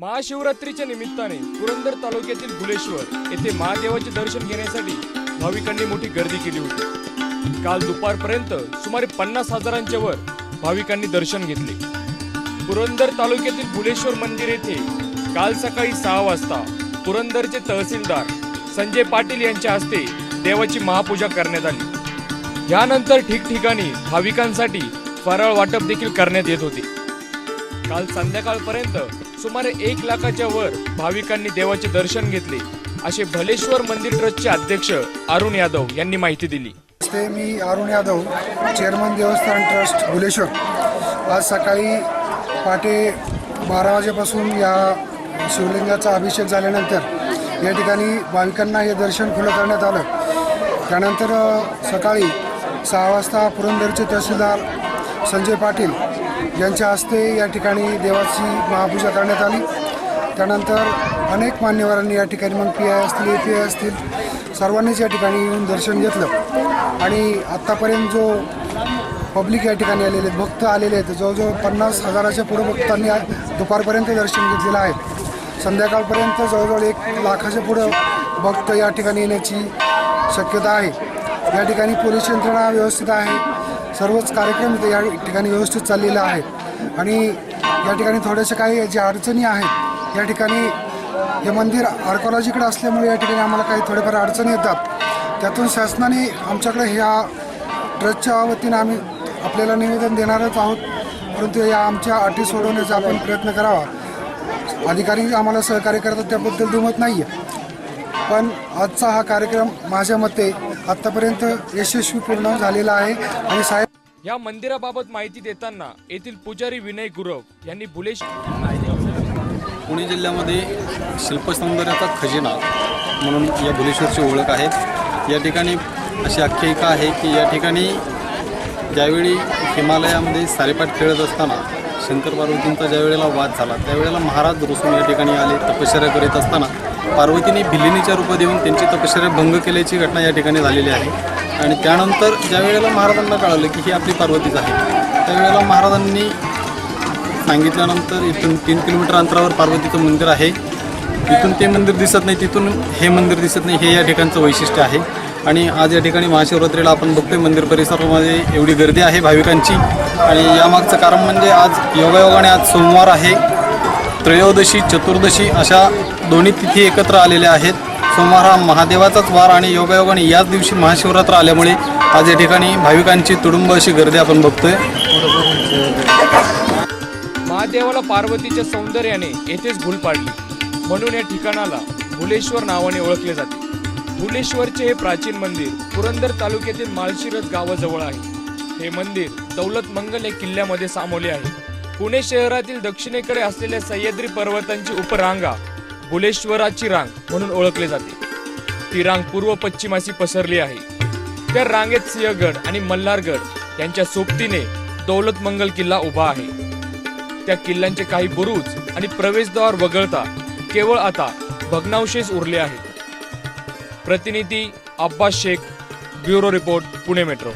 महाशिवरात्रीच्या निमित्ताने पुरंदर तालुक्यातील गुलेश्वर येथे महादेवाचे दर्शन घेण्यासाठी भाविकांनी मोठी गर्दी केली होती. काल दुपारपर्यंत सुमारे पन्नास हजारांच्या वर भाविकांनी दर्शन घेतले. पुरंदर तालुक्यातील गुलेश्वर मंदिर येथे काल सकाळी सहा वाजता पुरंदरचे तहसीलदार संजय पाटील यांच्या हस्ते देवाची महापूजा करण्यात आली. यानंतर ठिकठिकाणी भाविकांसाठी फराळ वाटप देखील करण्यात येत होते. काल संध्याकाळपर्यंत सुमारे एक लाखाच्या वर भाविकांनी देवाचे दर्शन घेतले. असे भलेश्वर मंदिर ट्रस्टचे अध्यक्ष अरुण यादव यांनी माहिती दिली. नमस्ते मी अरुण यादव चेअरमन देवस्थान ट्रस्ट भुलेश्वर. आज सकाळी पहाटे बारा वाजेपासून या शिवलिंगाचा अभिषेक झाल्यानंतर या ठिकाणी भाविकांना हे दर्शन खुलं करण्यात आलं. त्यानंतर सकाळी सहा वाजता पुरंदरचे तहसीलदार संजय पाटील यांच्या हस्ते या ठिकाणी देवाची महापूजा करण्यात आली. त्यानंतर अनेक मान्यवरांनी या ठिकाणी मग पी आय असतील ए पी आय असतील सर्वांनीच या ठिकाणी येऊन दर्शन घेतलं. आणि आत्तापर्यंत जो पब्लिक या ठिकाणी आलेले आहेत, भक्त आलेले आहेत जवळजवळ पन्नास हजाराच्या पुढे भक्तांनी दुपारपर्यंत दर्शन घेतलेलं आहे. संध्याकाळपर्यंत जवळजवळ एक लाखाच्या पुढं भक्त या ठिकाणी येण्याची शक्यता आहे. या ठिकाणी पोलीस यंत्रणा व्यवस्थित आहे. सर्वच कार्यक्रम इथे या ठिकाणी व्यवस्थित चाललेले आहेत. आणि या ठिकाणी थोड्याशा काही ज्या अडचणी आहेत या ठिकाणी हे मंदिर आर्कॉलॉजीकडे असल्यामुळे या ठिकाणी आम्हाला काही थोडेफार अडचणी येतात. त्यातून शासनाने आमच्याकडे ह्या ट्रस्टच्या वतीनं आम्ही आपल्याला निवेदन देणारच आहोत. परंतु या आमच्या अटी सोडवण्याचा आपण प्रयत्न करावा. अधिकारी आम्हाला सहकार्य करतात त्याबद्दल दुमत नाही आहे पण आजचा हा कार्यक्रम माझ्या मते आत्तापर्यंत यशस्वी पूर्ण झालेला आहे. आणि साहेब या मंदिराबाबत माहिती देताना येथील पुजारी विनय गुरव यांनी बुलेश पुणे जिल्ह्यामध्ये शिल्पसौंदर्याचा खजिना म्हणून या भुलेश्वरची ओळख आहे. या ठिकाणी अशी आख्यायिका आहे की या ठिकाणी ज्यावेळी हिमालयामध्ये सारेपाट खेळत असताना शंकर पार्वतींचा ज्या वेळेला वाद झाला त्यावेळेला महाराज रुसून या ठिकाणी आले तपश्चर्या करीत असताना पार्वतीने भिलिनीच्या रूपात येऊन त्यांची तपश्चर्या भंग केल्याची घटना या ठिकाणी झालेली आहे. आणि त्यानंतर ज्या वेळेला महाराजांना कळालं की ही आपली पार्वतीच आहे त्यावेळेला महाराजांनी सांगितल्यानंतर इथून तीन किलोमीटर अंतरावर पार्वतीचं मंदिर आहे. इथून ते मंदिर दिसत नाही तिथून हे मंदिर दिसत नाही हे या ठिकाणचं वैशिष्ट्य आहे. आणि आज या ठिकाणी महाशिवरात्रीला आपण बघतोय मंदिर परिसरामध्ये एवढी गर्दी आहे भाविकांची. आणि यामागचं कारण म्हणजे आज योगायोगाने आज सोमवार आहे. त्रयोदशी चतुर्दशी अशा दोन्ही तिथी एकत्र आलेल्या आहेत. सोमवार हा महादेवाचाच वार आणि योगायोगाने याच दिवशी महाशिवरात्र आल्यामुळे आज या ठिकाणी भाविकांची तुडुंब अशी गर्दी आपण बघतोय. महादेवाला पार्वतीच्या सौंदर्याने येथेच भूल पाडली. म्हणून या ठिकाणाला भुलेश्वर नावाने ओळखले जाते. भुलेश्वरचे हे प्राचीन मंदिर पुरंदर तालुक्यातील माळशिरस गावाजवळ आहे. हे मंदिर दौलत मंगल या किल्ल्यामध्ये सामोले आहे. पुणे शहरातील दक्षिणेकडे असलेल्या सह्याद्री पर्वतांची उपरांगा भुलेश्वराची रांग म्हणून ओळखले जाते. ती रांग पूर्व पश्चिमासी पसरली आहे. त्या रांगेत सिंहगड आणि मल्हारगड यांच्या सोबतीने दौलत मंगल किल्ला उभा आहे. त्या किल्ल्यांचे काही बुरुज आणि प्रवेशद्वार वगळता केवळ आता भग्नावशेष उरले आहेत. प्रतिनिधी Abbas Shaikh bureau report Pune metro.